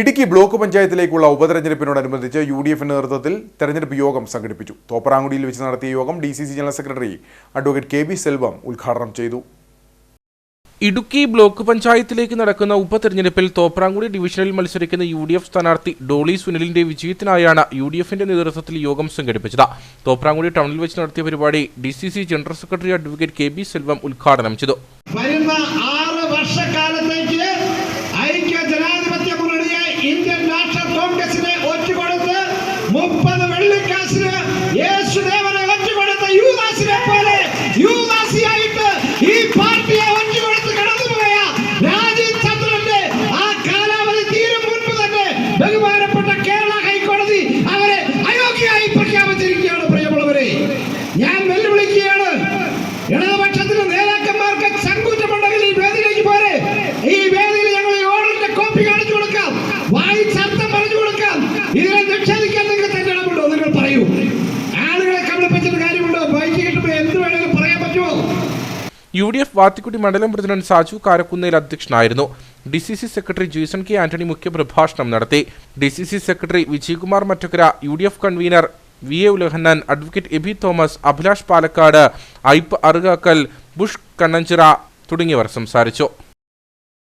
Idukki block പഞ്ചായത്തിലേക്കുള്ള ഉപതെരഞ്ഞെടുപ്പിനോടനുബന്ധിച്ച് U D എഫിന്റെ നേതൃത്വത്തിൽ തെരഞ്ഞെടുപ്പ് യോഗം സംഘടിപ്പിച്ചു. തോപ്പറാങ്കുടിയിൽ വെച്ച് നടത്തിയ യോഗം D C C general secretary advocate K B Selvam ഉദ്ഘാടനം ചെയ്തു. ഇടുക്കി ബ്ലോക്ക് പഞ്ചായത്തിലേക്ക് നടക്കുന്ന ഉപതെരഞ്ഞെടുപ്പിൽ തോപ്രാങ്കുടി ഡിവിഷനിൽ മത്സരിക്കുന്ന യു ഡി എഫ് സ്ഥാനാർത്ഥി ഡോളി സുനിലിന്റെ വിജയത്തിനായാണ് യു ഡി എഫിന്റെ നേതൃത്വത്തിൽ യോഗം സംഘടിപ്പിച്ചത്. തോപ്രാങ്കുടി ടൗണിൽ വെച്ച് നടത്തിയ പരിപാടി D C C general secretary advocate K B Selvam ഉദ്ഘാടനം ചെയ്തു. വരുന്ന വെള്ളിക്കാശിന് യേശുദേവനെ ഒറ്റുകൊടുത്ത യൂദാസിനെ പോലെ യുവദാസിയായിട്ട് ഈ പാർട്ടിയെ ഒറ്റുകൊടുത്ത് കടന്നുപോയ രാജീവ് ചന്ദ്രന്റെ ആ കാലാവധി തീരും മുൻപ് തന്നെ ബഹുമാനപ്പെട്ട കേരള ഹൈക്കോടതി അവരെ അയോഗ്യയായി പ്രഖ്യാപിച്ചിരിക്കുകയാണ് പ്രിയമുള്ളവരെ. ഞാൻ വെല്ലുവിളിക്കുകയാണ്. ഇടതുപക്ഷത്തിന്റെ നേതാക്കന്മാർക്ക് ചങ്കൂറ്റമുണ്ടെങ്കിൽ ഈ വേദിയിലേക്ക് പോരെ. ഈ വേദിയിൽ ഞങ്ങൾ ഈ ഓർഡറിന്റെ കോപ്പി കാണിച്ചു കൊടുക്കാം. വായിച്ചർത്ഥം യു ഡി എഫ് വാത്തിക്കുടി മണ്ഡലം പ്രസിഡന്റ് സാജു കാരക്കുന്നേൽ അധ്യക്ഷനായിരുന്നു. D C C secretary Joyson K Antony മുഖ്യപ്രഭാഷണം നടത്തി. D C C secretary Vijayakumar Mattakkara U D F convener V A Ulahannan advocate Aby Thomas Abhilash Palakkad Aipe Arukakkal Bush Kannanchira തുടങ്ങിയവർ സംസാരിച്ചു.